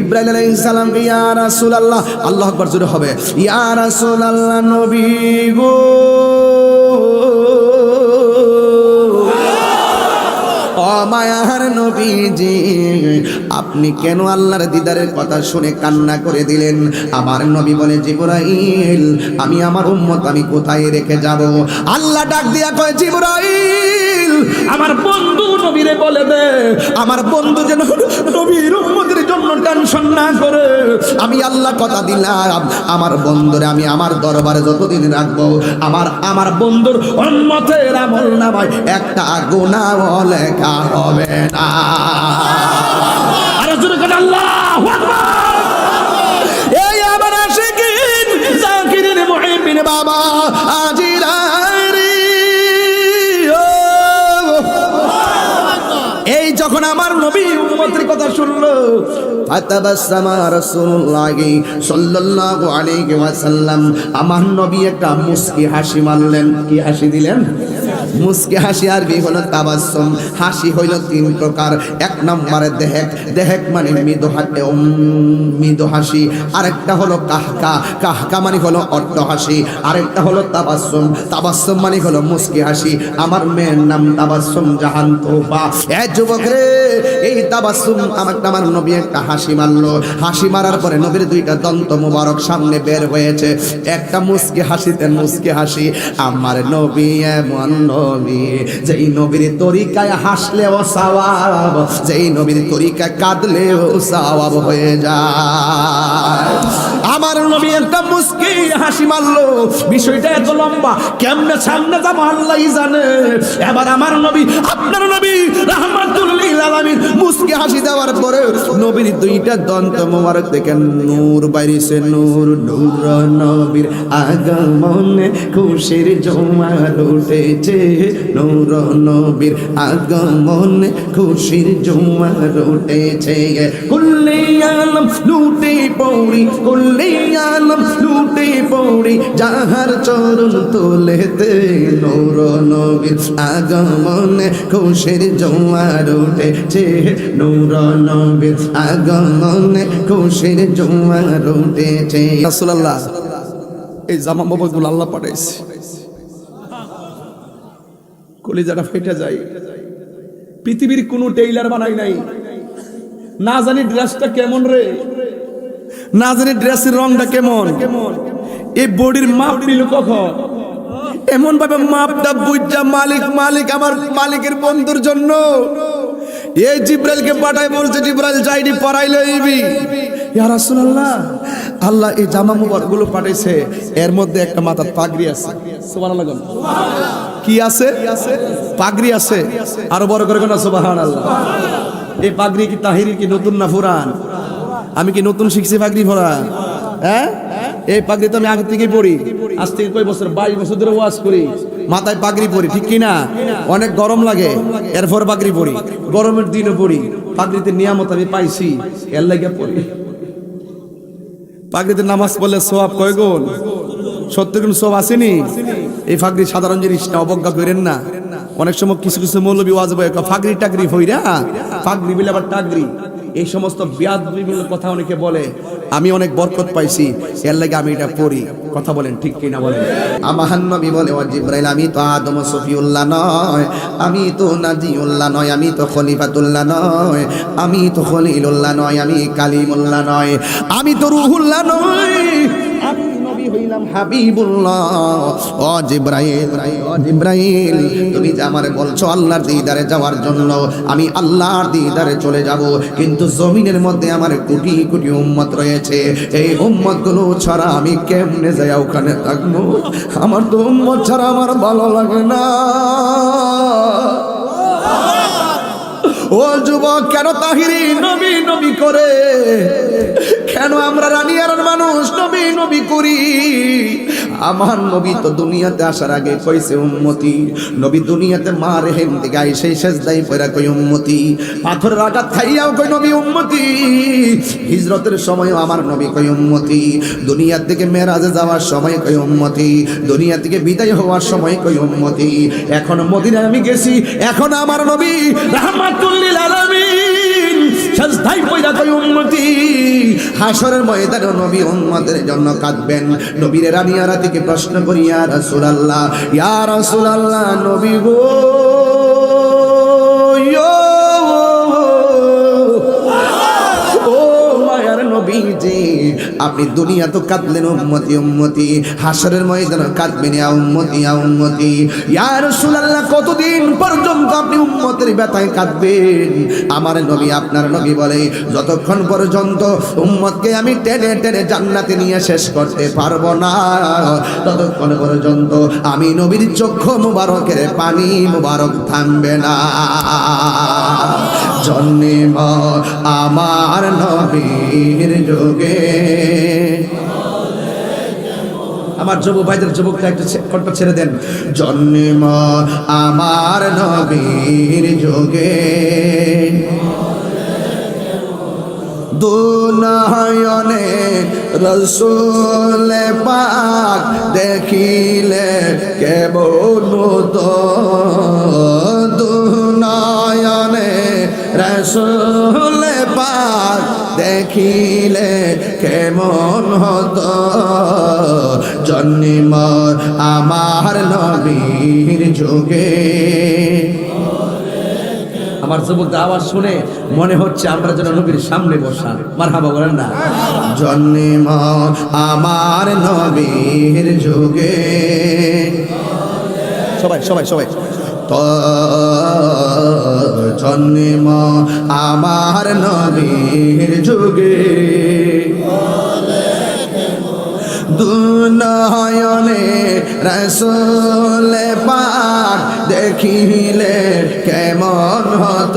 ইব্রাহিম আলাইহিস সালাম, ইয়া রাসূলুল্লাহ, আল্লাহ আকবার, জোরে হবে। ইয়া রাসূলুল্লাহ, নবী গো। অমায়ার নবীজি, আপনি কেন আল্লাহর দিদারের কথা শুনে কান্না করে দিলেন? আমার নবী বলে, জিবরাইল, আমি আমার উম্মত, আমি কোথায় রেখে যাব? আল্লাহ ডাক দিয়া কয়, জিবরাইল, আমার বন্ধু নবীরে বলে দে। আমার বন্ধু যেন নবীর উম্মতের জন্য টেনশন না করে। আমি আল্লাহ কথা দিলাম। আমার বন্ধুরে আমি আমার দরবারে যতদিন রাখব, আমার আমার বন্ধুর উম্মতের আমল ভাই একটা গুনাহ লেখা হবে না। আরে আল্লাহু আমার নবী একটা হাসি মারলেন। কি হাসি দিলেন? হাসি হলো তাবাসসুম। হাসি হইল তিন প্রকার। এক নম্বরে দেহেক। দেহেক মানে মৃদু মৃদু হাসি। আরেকটা হলো কাহকা। কাহকা মানে হলো অট্ট হাসি। আরেকটা হলো তাবাসসুম। তাবাসসুম মানে হলো মুস্কি হাসি। আমার মেয়ের নাম তাবাসসুম জাহান তোবা এ যুবক রে! এই তাবাসুম আমার আমার নবী একটা হাসি মারলো। হাসি মারার পরে নবীর দুইটা দন্ত মুবারক সামনে বের হয়েছে। একটা মুসকি হাসিতে মুসকি হাসি, আমার নবী এমন নবী, যেই নবীর তরিকায় হাসলেও সাওয়াব, যেই নবীর তরিকায় কাঁদলেও সাবাব হয়ে যায় আমার নবী একটা মুস্কি হাসি মারলো। বিষয়টা এত লম্বা। কেমনে সামনে যাব আল্লাহই জানে। এবার আমার নবী, আপনার নবী রাহমাতুল্লিল আলামিন মুস্কি হাসি দেওয়ার পরে নবীর দুইটা দন্ত মোবারক দেখেন নূর বাইরিছে। নূর নূর নবীর আগমনে খুশির জোয়ার উঠেছে। নূর নবীর আগমনে খুশির জোয়ার উঠেছে। আলম লুটে পৌড়ি আলম লুটে পৌড়ি যাহার চরণ তোলেতে নূর নবীর আগমনে খুশির জোয়ার উঠেছে নূর নবীর আগমনে খুশির জোয়ার উঠেছে রাসূলুল্লাহ এই জামা বাবাগুলো আল্লাহ পাঠাইছে কলিজাটা ফেটে যায় পৃথিবীর কোনো টেইলার বানাই নাই না জানি ড্রেসটা কেমন রে। না জানি ড্রেসের রংটা কেমন। এই বডির মাপ নিল কখন এমন ভাবে মাপটা বুঝা মালিক মালিক আমার মালিকের বন্ধুর জন্য। এই জিব্রাইলকে পাঠায় বলছে জিব্রাইল যাইনি পড়াইলে ইবি ইয়া রাসূলুল্লাহ আল্লাহ এই জামা মুবারকগুলো পাঠাইছে। এর মধ্যে একটা মাথার পাগড়ি আছে। সুবহানাল্লাহ। কি আছে? পাগড়ি আছে। আরও বড় করে কোন সুবহানাল্লাহ। এই পাগড়ি কি তাহিরি কি নতুন না পুরান আমি কি নতুন শিখছি পাগড়ি পরা হ্যাঁ? এই পাগড়ি তো আমি আগে থেকেই পড়ি। আজ থেকে কয় বছর? বাইশ বছর ধরে ওয়াজ করি। মাথায় পাগড়ি পরি, ঠিক কি না? অনেক গরম লাগে, এরপর পাগড়ি পরি। গরমের দিনও পরি। পাগড়িতে নিয়ামত আমি পাইছি, এর লাগে পড়ি। পাগড়িতে নামাজ পড়লে সোয়াব কয় গুণ সত্তর গুণ সব আসেনি? এই ফাগড়ি সাধারণ জিনিস না, অবজ্ঞা করেন না। অনেক সময় কিছু কিছু মৌলবী ওয়াজ বয় ফাগড়ি টাগরি হইরা ফাগড়ি বিলে আবার টাগরি। এই সমস্ত বিয়াদ বিভিন্ন কথা অনেকে বলে। আমি অনেক বরকত পাইছি, এর লাগে আমি এটা পড়ি। কথা বলেন ঠিক কিনা বলেন। আমার নবী বলে, ও জিব্রাইল, আমি তো আদম সফিউল্লাহ নয়। আমি তো নাজিউল্লাহ নয়, আমি তো খলিফাতুল্লাহ নয়। আমি তো খলিলুল্লাহ নয়, আমি কালিমুল্লাহ নয়। আমি তো রুহুল্লাহ নয়। আমি হইলাম হাবিবুল্লাহ। ও জিব্রাইল ও জিব্রাইল, তুমি যে আমারে বলছো আল্লাহর দিদারে যাওয়ার জন্য, আমি আল্লাহর দিদারে চলে যাব, কিন্তু জমিনের মধ্যে আমার কোটি কোটি উম্মত রয়েছে। এই উম্মতগুলো ছাড়া আমি কেমনে যাই ওখানে থাকব? আমার তো উম্মত ছাড়া আমার ভালো লাগে না। যুবক কেন তাহিরি করে? কেন আমরা রানিয়ার মানুষ করি? আমার নবী তো দুনিয়াতে আসার আগে কইছে নবী দুনিয়াতে আইসে শেষ পয়রা কই কই নবী হিজরতের সময়ও আমার নবী কই উম্মতি। দুনিয়ার থেকে মেরাজে যাওয়ার সময় কই উম্মতি। দুনিয়া থেকে বিদায় হওয়ার সময় কই উম্মতি। এখন মদিনায় আমি গেছি, এখন আমার নবী রাহমাতুল্লিল আলামিন। সাজদাই পয়দা কই উম্মতি। হাসরের ময়দানে নবী উম্মতের জন্য কাঁদবেন। নবীর রানিয়ারা থেকে প্রশ্ন করি, ইয়া রাসূলুল্লাহ ইয়া রাসূলুল্লাহ, নবী গো। আপনি দুনিয়া তো কাঁদলেন উম্মতি উম্মতি। হাসরের ময়দানে কাঁদবেন ইয়া উম্মতি ইয়া উম্মতি। ইয়া রাসূলুল্লাহ, কতদিন পর্যন্ত আপনি উম্মতের ব্যথায় কাঁদবেন? আমার নবী, আপনার নবী বলে, যতক্ষণ পর্যন্ত উম্মতকে আমি টেনে টেনে জান্নাতে নিয়ে শেষ করতে পারব না, ততক্ষণ পর্যন্ত আমি নবীর চক্ষু মুবারকের পানি মুবারক থামবে না। জন্ম আমার নবীর যুগে। আমার যুবক ভাইদের যুবকটা একটু কণ্ঠ ছেড়ে দেন। জন্ম আমার নবীর যুগে। দুনয়নে রসুল পাক দেখিলে কেবল দুনয়নে রসুল পাক দেখিলে কেমন হতো? জন্ম আমার নবীর যুগে। আমার যুবকদের আওয়াজ শুনে মনে হচ্ছে আমরা যেন নবীর সামনে বসা। মার হাবা বলেন না। জন্ম আমার নবীর যুগে। সবাই সবাই সবাই। জন্ম আমার নবীর যুগে। দুনয়নে রসলে পাক দেখিলে কেমন হত?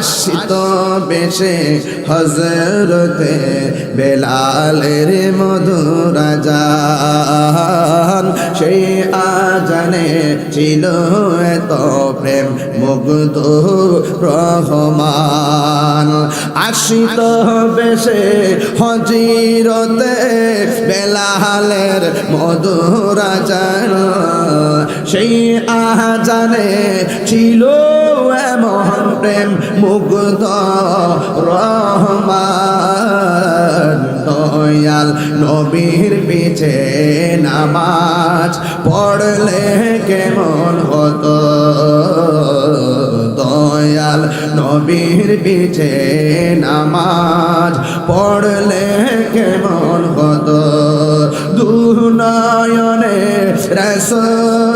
আশিত বেশে হজরতে বেলালের মধুরাজান সেই আজানে ছিল এত প্রেম মুগ্ধ রহমান। আশিত বেশে হজিরতে বেলালের মধুরাজান সেই আহাজানে ছিল এমন প্রেম মুগ্ধ রহমান। দয়াল নবীর পিছে নামাজ পড়লে কেমন হতো? দয়াল নবীর পিছে নামাজ পড়লে কেমন হতো? দুনয়নে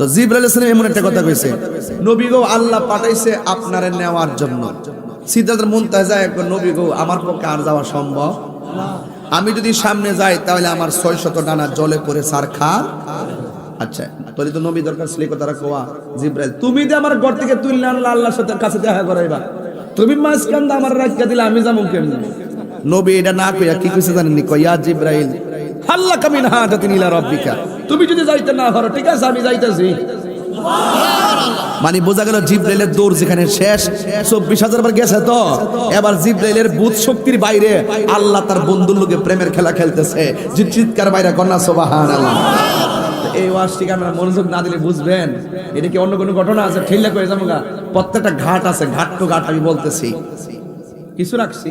তো জিব্রাইল ইসলাম এমন একটা কথা কইছে নবী গো আল্লাহ পাঠাইছে আপনারে নেওয়ার জন্য। সিদ্ধার্থ মুনতাজা একবার নবী গো আমার পক্ষে আর যাওয়া সম্ভব আমি যদি সামনে যাই, তাহলে আমার ছয় শত ডানা জলে পড়ে সার খার আচ্ছা তোর তো নবী দরকার ছিল কথাটা কোয়া, জিব্রাইল, তুমি যে আমার ঘর থেকে তুললে আনলা আল্লাহর সাথে কাছে দেখা করাইবা। তুমি মাঝখান আমার রাখিয়া দিলে, আমি যাব কেমনি? নবী এটা না কইয়া কি কইছে জানেননি? কইয়া, জিব্রাইল আল্লাহ কামিন হাজাতিন ইলা রাব্বিকা। তুমি যদি যাইতে না পারো, ঠিক আছে, আমি যাইতেছি। মানে বোঝা গেল জিব্রাইলের দৌড় যেখানে শেষ। চব্বিশ হাজার বার গেছে তো। এবার জিব্রাইলের বুধ শক্তির বাইরে আল্লাহ তার বন্ধুর লোকে প্রেমের খেলা খেলতেছে। যে চিৎকার বাইরে কন্যা সোবাহান এই আমরা মনোযোগ না দিলে বুঝবেন। এটা কি অন্য কোনো ঘটনা আছে? ঠেললে করে যাব প্রত্যেকটা ঘাট আছে, ঘাট ঘাট আমি বলতেছি। কিছু রাখছি?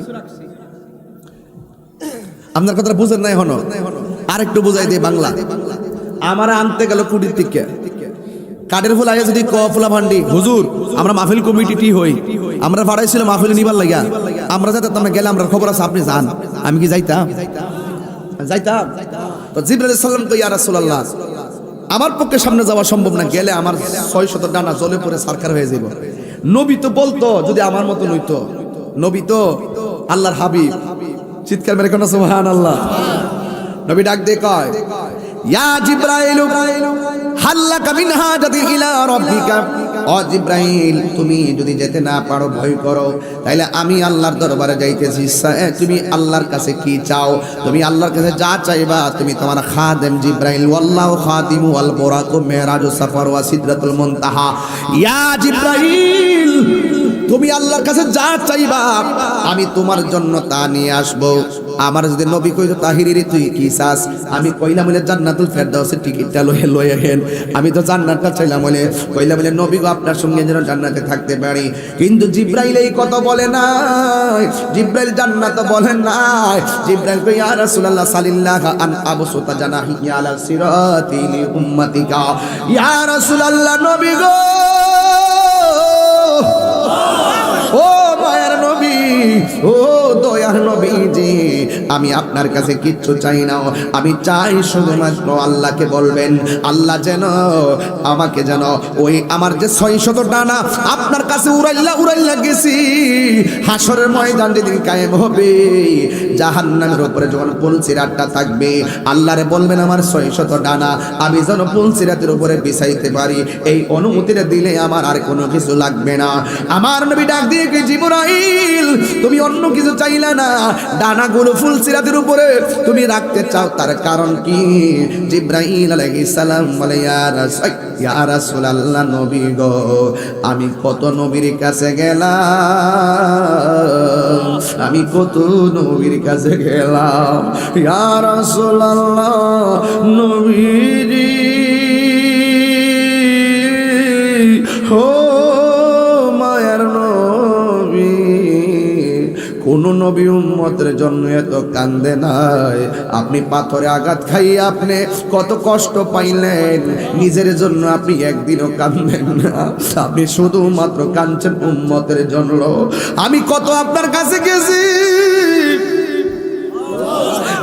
আপনার কথাটা বুঝেন নাই হনো আরেকটু বুঝাই দিই বাংলা। আমার আনতে গেল কুড়ির থেকে। কাঠের ফুল আগে যদি ক ফুলা ভান্ডি। হুজুর, আমরা মাহফিল কমিটি হই। আমরা ভাড়াইছিল মাহফিল নিবার লাগিয়া। আমরা যাতে আমরা গেলে আমরা খবর আছে, আপনি যান। আমি কি যাইতাম? যাইতাম। তো সাল্লাম তো ইয়া রাসূলুল্লাহ, আমার পক্ষে সামনে যাওয়া সম্ভব না। গেলে আমার ছয় শত ডানা জলে পড়ে সরকার হয়ে যাব নবী তো বলতো, যদি আমার মতো নইতো নবী তো আল্লাহর হাবিব। চিৎকার মেরে কোন সুবহান আল্লাহ নবী ডাক দিয়ে কয় ইয়া তুমি যদি যেতে না পারো, ভয় করো। তাইলে আমি আল্লাহর দরবারে যাইতেছি। তুমি আল্লাহর কাছে কি চাও? তুমি আল্লাহর কাছে যা চাইবা, তুমি তোমার খাদেম জিব্রাইল। ওয়াল্লাহু খাদিমু ওয়াল বুরাকু মেরাজ সাফর ওয়া সিদরাতুল মুনতাহা। ইয়া জিব্রাইল, তুমি আল্লাহর কাছে যা চাইবা, আমি তোমার জন্য তা নিয়ে আসব। আমার যদি নবী কইতো, তাহিরি তুই কি চাস? আমি কইলাম বলে জান্নাতুল ফেরদাউসের টিকিটটা লয়ে লয়ে হেন। আমি তো জান্নাতটা চাইলাম বলে কইলাম বলে নবী গো, আপনার সঙ্গে যেন জান্নাতে থাকতে পারি। কিন্তু জিব্রাইল এই কথা বলে নাই। জিব্রাইল জান্নাত বলে নাই। জিব্রাইল কই ইয়া রাসূলুল্লাহ সাল্লাল্লাহু আন আবসুতা জানাহি আলা সিরাতি লি উম্মতিকা। ইয়া রাসূলুল্লাহ, নবী গো! ও মায়ের নবী, ও আমি আপনার কাছে কিচ্ছু চাই না। আমি চাই শুধুমাত্র আল্লাহকে বলবেন, আল্লাহ যেন আমাকে যেন ওই আমার যে ছয় শত ডানা আপনার কাছে উড়াইলা উড়াইলা গেছি, হাসরের ময়দান যেদিন কায়েম হবে। জাহান্নামের উপরে যখন পুলসিরাতটা থাকবে, আল্লাহরে বলবেন, আমার ছয় শত ডানা, আমি যেন পুলসিরাতের উপরে বিছাইতে পারি। এই অনুমতিটা দিলে আমার আর কোনো কিছু লাগবে না। আমার নবী ডাক দিয়ে কি জিবরাইল, তুমি অন্য কিছু চাইলে না। ডানাগুলো ফুল সিরাতের উপরে তুমি রাখতে চাও, তার কারণ কি? জিব্রাইল আলাইহিস সালাম বলে, ইয়া রাসূল, ইয়া রাসূলুল্লাহ, নবী গো, আমি কত নবীর কাছে গেলাম, আমি কত নবীর কাছে গেলাম, ইয়া রাসূলুল্লাহ, নবীজি কোন নবী উম্মতের জন্য এত কান্দে নাই। আপনি পাথরে আঘাত খাইয়ে আপনি কত কষ্ট পাইলেন। নিজের জন্য আপনি একদিনও কান্দেন না। আপনি শুধুমাত্র কাঁদছেন উম্মতের জন্য। আমি কত আপনার কাছে গেছি।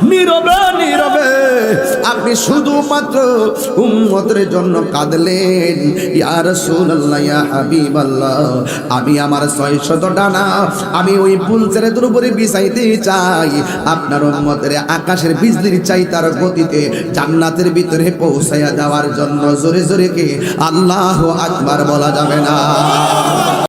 নীরবে নীরবে। আপনি শুধুমাত্র উম্মতের জন্য কাঁদলেন। ইয়া রাসূলুল্লাহ, ইয়া হাবিবাল্লাহ, আমি আমার ছয় শত ডানা, আমি ওই ফুল ছেড়েদের উপরে বিছাইতে চাই। আপনার উম্মতের আকাশের বিজলির চাই তার গতিতে জান্নাতের ভিতরে পৌঁছাইয়া দেওয়ার জন্য জোরে জোরে কে? আল্লাহ আকবার বলা যাবে না।